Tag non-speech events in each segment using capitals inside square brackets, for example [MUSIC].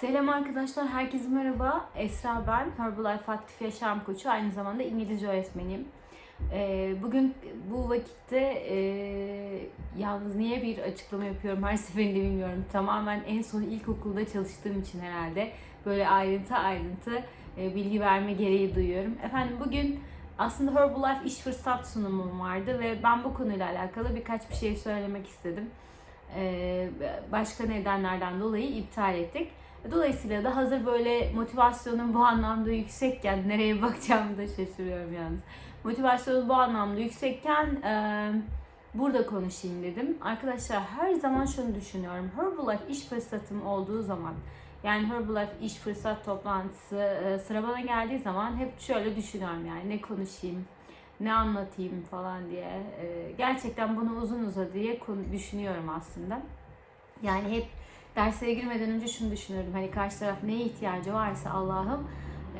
Selam arkadaşlar, herkese merhaba. Esra ben, Herbalife Aktif Yaşam Koçu, aynı zamanda İngilizce öğretmeniyim. Ee, bugün bu vakitte e, yalnız niye bir açıklama yapıyorum her [LAUGHS] seferinde bilmiyorum. Tamamen en son ilkokulda çalıştığım için herhalde böyle ayrıntı ayrıntı e, bilgi verme gereği duyuyorum. Efendim bugün aslında Herbalife iş fırsat sunumum vardı ve ben bu konuyla alakalı birkaç bir şey söylemek istedim. Ee, başka nedenlerden dolayı iptal ettik. Dolayısıyla da hazır böyle motivasyonum bu anlamda yüksekken nereye bakacağımı da şaşırıyorum yalnız. Motivasyonum bu anlamda yüksekken e, burada konuşayım dedim. Arkadaşlar her zaman şunu düşünüyorum. Herbalife iş fırsatım olduğu zaman yani Herbalife iş fırsat toplantısı e, sıra bana geldiği zaman hep şöyle düşünüyorum yani ne konuşayım, ne anlatayım falan diye. E, gerçekten bunu uzun uzadıya düşünüyorum aslında. Yani hep derslere girmeden önce şunu düşünürdüm. Hani karşı taraf neye ihtiyacı varsa Allah'ım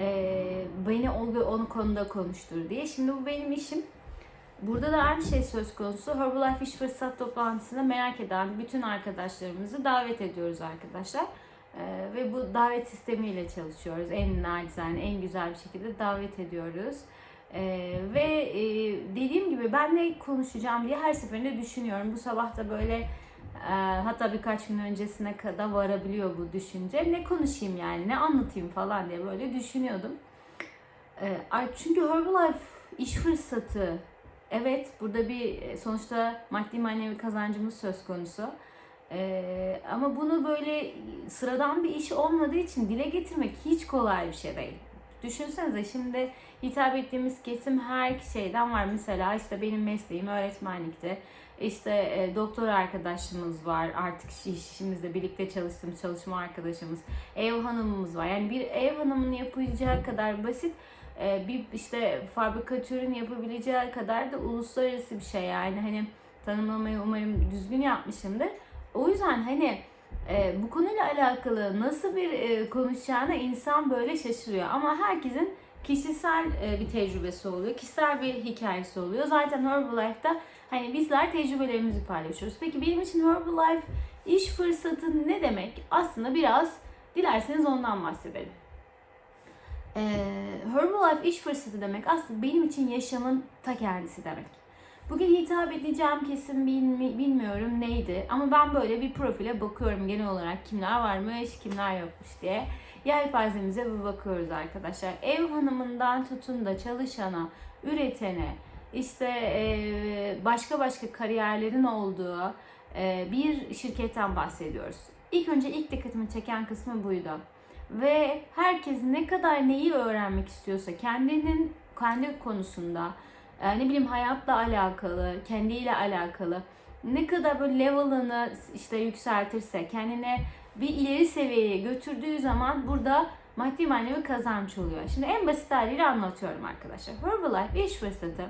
eee, beni o, onu konuda konuştur diye. Şimdi bu benim işim. Burada da aynı şey söz konusu. Herbalife İş Fırsat Toplantısına merak eden bütün arkadaşlarımızı davet ediyoruz arkadaşlar. Eee, ve bu davet sistemiyle çalışıyoruz. En nacizane, en güzel bir şekilde davet ediyoruz. Eee, ve eee, dediğim gibi ben ne konuşacağım diye her seferinde düşünüyorum. Bu sabah da böyle ee, hatta birkaç gün öncesine kadar varabiliyor bu düşünce. Ne konuşayım yani, ne anlatayım falan diye böyle düşünüyordum. Ee, çünkü Herbalife iş fırsatı. Evet, burada bir e, sonuçta maddi manevi kazancımız söz konusu. Ee, ama bunu böyle sıradan bir iş olmadığı için dile getirmek hiç kolay bir şey değil. Düşünsenize şimdi hitap ettiğimiz kesim her şeyden var. Mesela işte benim mesleğim öğretmenlikte. İşte e, doktor arkadaşımız var. Artık iş- işimizde birlikte çalıştığımız çalışma arkadaşımız. Ev hanımımız var. Yani bir ev hanımının yapacağı kadar basit e, bir işte fabrikatörün yapabileceği kadar da uluslararası bir şey yani hani tanımlamayı umarım düzgün yapmışımdır. O yüzden hani e, bu konuyla alakalı nasıl bir e, konuşacağına insan böyle şaşırıyor. Ama herkesin kişisel e, bir tecrübesi oluyor. Kişisel bir hikayesi oluyor. Zaten Herbalife'da hani bizler tecrübelerimizi paylaşıyoruz. Peki benim için Herbalife iş fırsatı ne demek? Aslında biraz dilerseniz ondan bahsedelim. Ee, Herbalife iş fırsatı demek aslında benim için yaşamın ta kendisi demek. Bugün hitap edeceğim bilmi- bilmiyorum neydi ama ben böyle bir profile bakıyorum genel olarak kimler varmış kimler yokmuş diye. Yelpazemize bir bakıyoruz arkadaşlar. Ev hanımından tutun da çalışana, üretene, işte başka başka kariyerlerin olduğu bir şirketten bahsediyoruz. İlk önce ilk dikkatimi çeken kısmı buydu. Ve herkes ne kadar neyi öğrenmek istiyorsa kendinin kendi konusunda ne bileyim hayatla alakalı, kendiyle alakalı ne kadar böyle level'ını işte yükseltirse, kendine bir ileri seviyeye götürdüğü zaman burada maddi manevi kazanç oluyor. Şimdi en basit haliyle anlatıyorum arkadaşlar. Herbalife iş fırsatı.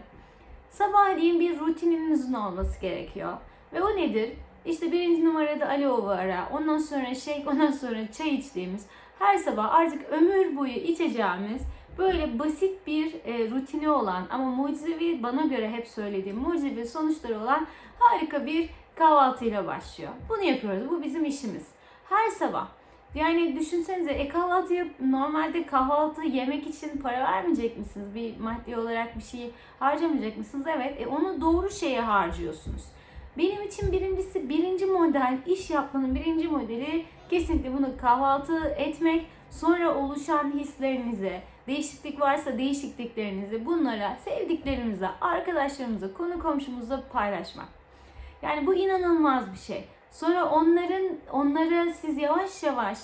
Sabahleyin bir rutininizin olması gerekiyor. Ve o nedir? İşte birinci numarada aloe vera, ondan sonra shake, [LAUGHS] ondan sonra çay içtiğimiz her sabah artık ömür boyu içeceğimiz böyle basit bir e, rutini olan ama mucizevi bana göre hep söylediğim mucizevi sonuçları olan harika bir kahvaltıyla başlıyor. Bunu yapıyoruz. Bu bizim işimiz. Her sabah. Yani düşünsenize e kahvaltıya normalde kahvaltı yemek için para vermeyecek misiniz? Bir maddi olarak bir şey harcamayacak mısınız? Evet. E onu doğru şeye harcıyorsunuz. Benim için birincisi birinci model iş yapmanın birinci modeli kesinlikle bunu kahvaltı etmek sonra oluşan hislerinizi değişiklik varsa değişikliklerinizi bunlara sevdiklerimize arkadaşlarımıza konu komşumuza paylaşmak. Yani bu inanılmaz bir şey. Sonra onların onları siz yavaş yavaş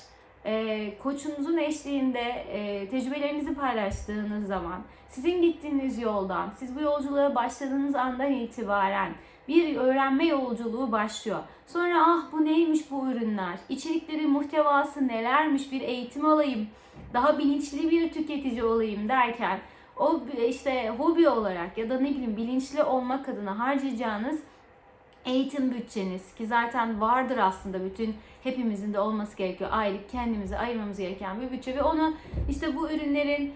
e, koçunuzun eşliğinde e, tecrübelerinizi paylaştığınız zaman sizin gittiğiniz yoldan, siz bu yolculuğa başladığınız andan itibaren bir öğrenme yolculuğu başlıyor. Sonra ah bu neymiş bu ürünler, içerikleri, muhtevası nelermiş? Bir eğitim alayım, daha bilinçli bir tüketici olayım. derken o işte hobi olarak ya da ne bileyim bilinçli olmak adına harcayacağınız eğitim bütçeniz ki zaten vardır aslında bütün hepimizin de olması gerekiyor. Aylık kendimize ayırmamız gereken bir bütçe ve onu işte bu ürünlerin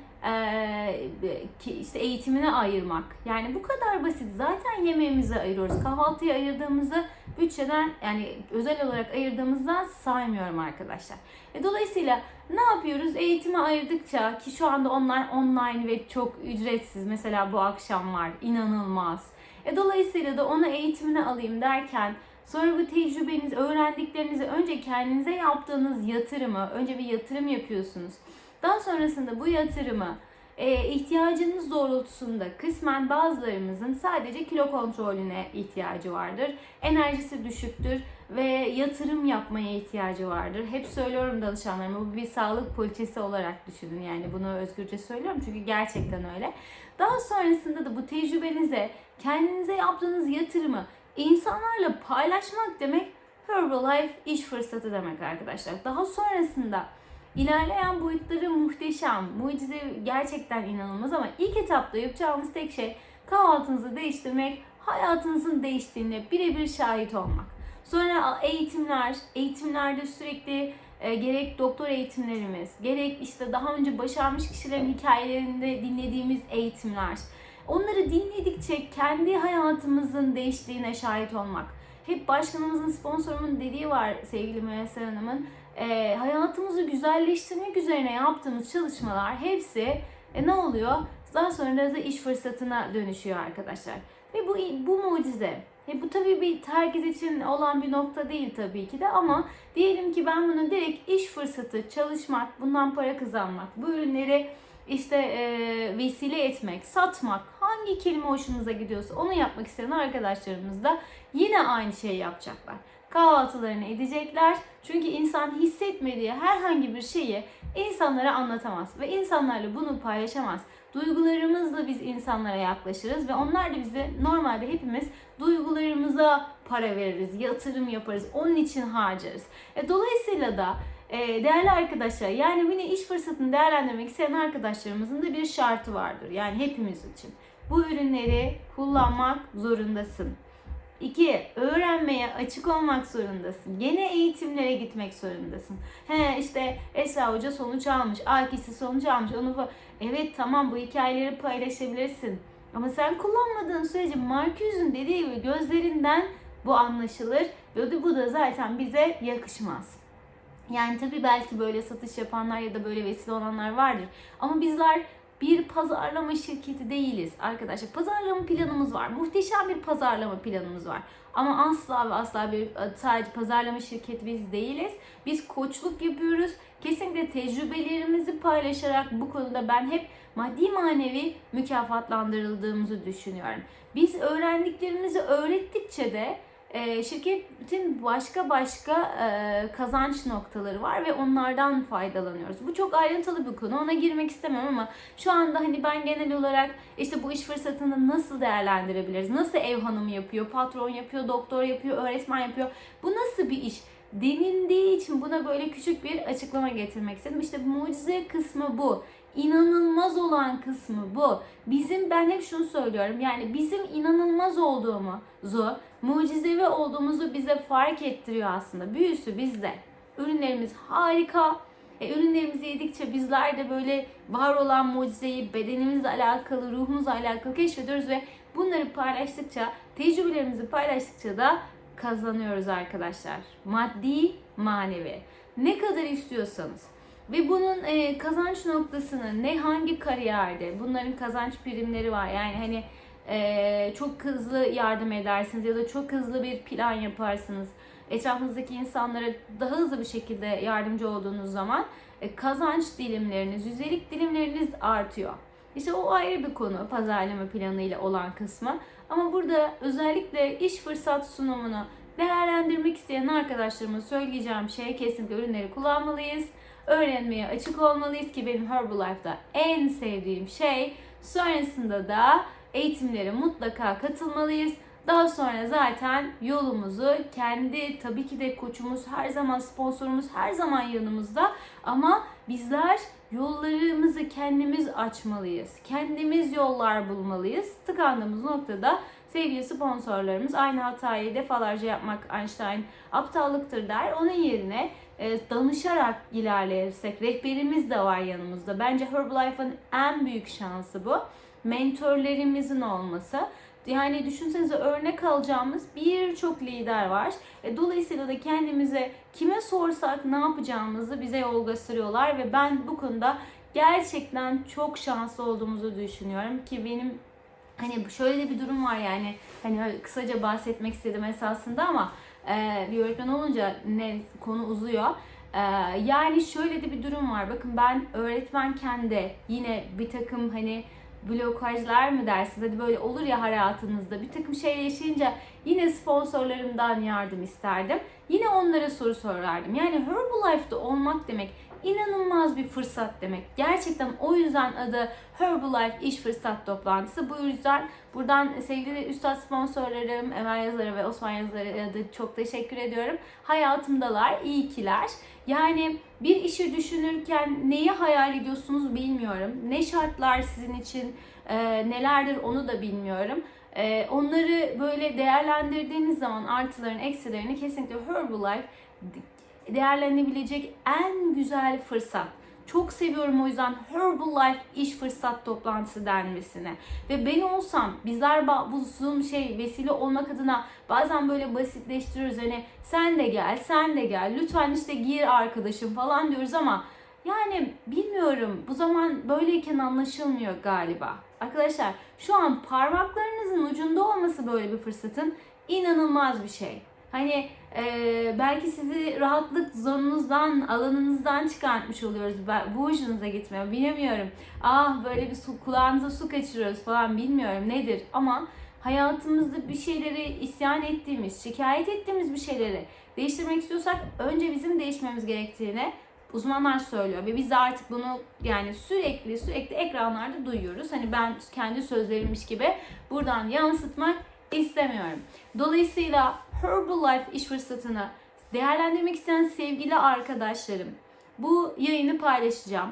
işte eğitimine ayırmak. Yani bu kadar basit. Zaten yemeğimize ayırıyoruz. Kahvaltıya ayırdığımızı bütçeden yani özel olarak ayırdığımızdan saymıyorum arkadaşlar. E, dolayısıyla ne yapıyoruz? Eğitime ayırdıkça ki şu anda onlar online ve çok ücretsiz. Mesela bu akşam var. inanılmaz. E, dolayısıyla da onu eğitimine alayım derken Sonra bu tecrübeniz, öğrendiklerinizi önce kendinize yaptığınız yatırımı, önce bir yatırım yapıyorsunuz. Daha sonrasında bu yatırımı e, ihtiyacınız doğrultusunda kısmen bazılarımızın sadece kilo kontrolüne ihtiyacı vardır. Enerjisi düşüktür ve yatırım yapmaya ihtiyacı vardır. Hep söylüyorum danışanlarıma bu bir sağlık poliçesi olarak düşünün. Yani bunu özgürce söylüyorum çünkü gerçekten öyle. Daha sonrasında da bu tecrübenize, kendinize yaptığınız yatırımı insanlarla paylaşmak demek Herbalife iş fırsatı demek arkadaşlar. Daha sonrasında ilerleyen boyutları muhteşem, mucize gerçekten inanılmaz ama ilk etapta yapacağımız tek şey kahvaltınızı değiştirmek, hayatınızın değiştiğine birebir şahit olmak. Sonra eğitimler, eğitimlerde sürekli e, gerek doktor eğitimlerimiz, gerek işte daha önce başarmış kişilerin hikayelerinde dinlediğimiz eğitimler, Onları dinledikçe kendi hayatımızın değiştiğine şahit olmak. Hep başkanımızın, sponsorumun dediği var sevgili Müyesser Hanım'ın. E, hayatımızı güzelleştirmek üzerine yaptığımız çalışmalar hepsi e, ne oluyor? Daha sonra da iş fırsatına dönüşüyor arkadaşlar. Ve bu bu mucize. E, bu tabii bir herkes için olan bir nokta değil tabii ki de ama diyelim ki ben bunu direkt iş fırsatı, çalışmak, bundan para kazanmak, bu ürünleri işte e, vesile etmek, satmak, hangi kelime hoşunuza gidiyorsa onu yapmak isteyen arkadaşlarımız da yine aynı şeyi yapacaklar. Kahvaltılarını edecekler. Çünkü insan hissetmediği herhangi bir şeyi insanlara anlatamaz ve insanlarla bunu paylaşamaz. Duygularımızla biz insanlara yaklaşırız ve onlar da bize normalde hepimiz duygularımıza para veririz, yatırım yaparız, onun için harcarız. E, dolayısıyla da e, değerli arkadaşlar yani yine iş fırsatını değerlendirmek isteyen arkadaşlarımızın da bir şartı vardır. Yani hepimiz için. Bu ürünleri kullanmak zorundasın. 2. Öğrenmeye açık olmak zorundasın. Yeni eğitimlere gitmek zorundasın. He işte Esra Hoca sonuç almış. Akisi sonuç almış. Onu Evet tamam bu hikayeleri paylaşabilirsin. Ama sen kullanmadığın sürece Marcuse'un dediği gibi gözlerinden bu anlaşılır. Ve bu da zaten bize yakışmaz. Yani tabii belki böyle satış yapanlar ya da böyle vesile olanlar vardır. Ama bizler bir pazarlama şirketi değiliz arkadaşlar. Pazarlama planımız var. Muhteşem bir pazarlama planımız var. Ama asla ve asla bir sadece pazarlama şirketi biz değiliz. Biz koçluk yapıyoruz. Kesinlikle tecrübelerimizi paylaşarak bu konuda ben hep maddi manevi mükafatlandırıldığımızı düşünüyorum. Biz öğrendiklerimizi öğrettikçe de e, şirketin başka başka e, kazanç noktaları var ve onlardan faydalanıyoruz. Bu çok ayrıntılı bir konu. Ona girmek istemem ama şu anda hani ben genel olarak işte bu iş fırsatını nasıl değerlendirebiliriz? Nasıl ev hanımı yapıyor, patron yapıyor, doktor yapıyor, öğretmen yapıyor? Bu nasıl bir iş? denildiği için buna böyle küçük bir açıklama getirmek istedim. İşte mucize kısmı bu. İnanılmaz olan kısmı bu. Bizim ben hep şunu söylüyorum. Yani bizim inanılmaz olduğumuzu, mucizevi olduğumuzu bize fark ettiriyor aslında. Büyüsü bizde. Ürünlerimiz harika. E, ürünlerimizi yedikçe bizler de böyle var olan mucizeyi bedenimizle alakalı, ruhumuzla alakalı keşfediyoruz ve bunları paylaştıkça, tecrübelerimizi paylaştıkça da kazanıyoruz arkadaşlar. Maddi, manevi. Ne kadar istiyorsanız. Ve bunun e, kazanç noktasını ne hangi kariyerde bunların kazanç birimleri var. Yani hani e, çok hızlı yardım edersiniz ya da çok hızlı bir plan yaparsınız. Etrafınızdaki insanlara daha hızlı bir şekilde yardımcı olduğunuz zaman e, kazanç dilimleriniz, yüzdelik dilimleriniz artıyor. İşte o ayrı bir konu pazarlama planı ile olan kısmı. Ama burada özellikle iş fırsat sunumunu değerlendirmek isteyen arkadaşlarıma söyleyeceğim şey kesinlikle ürünleri kullanmalıyız. Öğrenmeye açık olmalıyız ki benim Herbalife'da en sevdiğim şey. Sonrasında da eğitimlere mutlaka katılmalıyız. Daha sonra zaten yolumuzu kendi tabii ki de koçumuz her zaman sponsorumuz her zaman yanımızda ama bizler yollarımızı kendimiz açmalıyız. Kendimiz yollar bulmalıyız. Tıkandığımız noktada sevgili sponsorlarımız aynı hatayı defalarca yapmak Einstein aptallıktır der. Onun yerine e, danışarak ilerlersek rehberimiz de var yanımızda. Bence Herbalife'ın en büyük şansı bu. Mentorlerimizin olması. yani düşünsenize örnek alacağımız birçok lider var. E, dolayısıyla da kendimize kime sorsak ne yapacağımızı bize yol gösteriyorlar ve ben bu konuda gerçekten çok şanslı olduğumuzu düşünüyorum ki benim hani şöyle bir durum var yani hani kısaca bahsetmek istedim esasında ama e, bir öğretmen olunca ne konu uzuyor. E, yani şöyle de bir durum var. Bakın ben öğretmenken de yine bir takım hani blokajlar mı dersiniz? Hadi böyle olur ya hayatınızda. Bir takım şey yaşayınca yine sponsorlarımdan yardım isterdim. Yine onlara soru sorardım. Yani Herbalife'da olmak demek inanılmaz bir fırsat demek. Gerçekten o yüzden adı Herbalife İş Fırsat Toplantısı. Bu yüzden buradan sevgili üstad sponsorlarım Emel Yazar'a ve Osman Yazar'a da çok teşekkür ediyorum. Hayatımdalar, iyi kiler. Yani bir işi düşünürken neyi hayal ediyorsunuz bilmiyorum. Ne şartlar sizin için e, nelerdir onu da bilmiyorum. E, onları böyle değerlendirdiğiniz zaman artılarını, eksilerini kesinlikle Herbalife değerlenebilecek en güzel fırsat. Çok seviyorum o yüzden Herbalife iş fırsat toplantısı denmesine. Ve ben olsam bizler bu Zoom şey vesile olmak adına bazen böyle basitleştiriyoruz. Hani sen de gel, sen de gel, lütfen işte gir arkadaşım falan diyoruz ama yani bilmiyorum bu zaman böyleyken anlaşılmıyor galiba. Arkadaşlar şu an parmaklarınızın ucunda olması böyle bir fırsatın inanılmaz bir şey. Hani e, belki sizi rahatlık zonunuzdan, alanınızdan çıkartmış oluyoruz. Bu hoşunuza gitmiyor. Bilemiyorum. Ah böyle bir su, kulağınıza su kaçırıyoruz falan bilmiyorum nedir. Ama hayatımızda bir şeyleri isyan ettiğimiz, şikayet ettiğimiz bir şeyleri değiştirmek istiyorsak önce bizim değişmemiz gerektiğini uzmanlar söylüyor ve biz de artık bunu yani sürekli sürekli ekranlarda duyuyoruz. Hani ben kendi sözlerimmiş gibi buradan yansıtmak istemiyorum. Dolayısıyla Herbalife iş fırsatını değerlendirmek isteyen sevgili arkadaşlarım bu yayını paylaşacağım.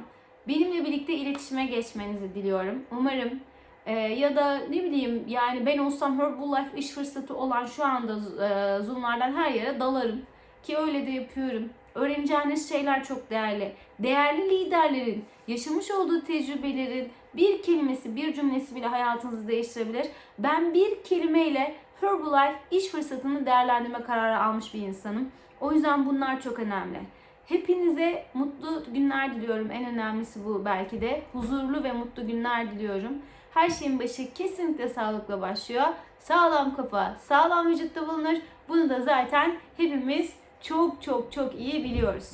Benimle birlikte iletişime geçmenizi diliyorum. Umarım e, ya da ne bileyim yani ben olsam Herbalife iş fırsatı olan şu anda e, Zoom'lardan her yere dalarım. Ki öyle de yapıyorum. Öğreneceğiniz şeyler çok değerli. Değerli liderlerin yaşamış olduğu tecrübelerin bir kelimesi, bir cümlesi bile hayatınızı değiştirebilir. Ben bir kelimeyle Herbalife iş fırsatını değerlendirme kararı almış bir insanım. O yüzden bunlar çok önemli. Hepinize mutlu günler diliyorum. En önemlisi bu belki de. Huzurlu ve mutlu günler diliyorum. Her şeyin başı kesinlikle sağlıkla başlıyor. Sağlam kafa, sağlam vücutta bulunur. Bunu da zaten hepimiz çok çok çok iyi biliyoruz.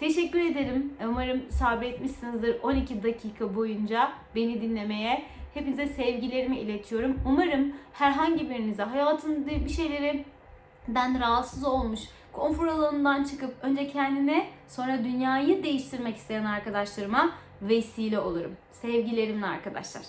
Teşekkür ederim. Umarım sabretmişsinizdir 12 dakika boyunca beni dinlemeye. Hepinize sevgilerimi iletiyorum. Umarım herhangi birinize hayatında bir şeyleri ben rahatsız olmuş, konfor alanından çıkıp önce kendine sonra dünyayı değiştirmek isteyen arkadaşlarıma vesile olurum. Sevgilerimle arkadaşlar.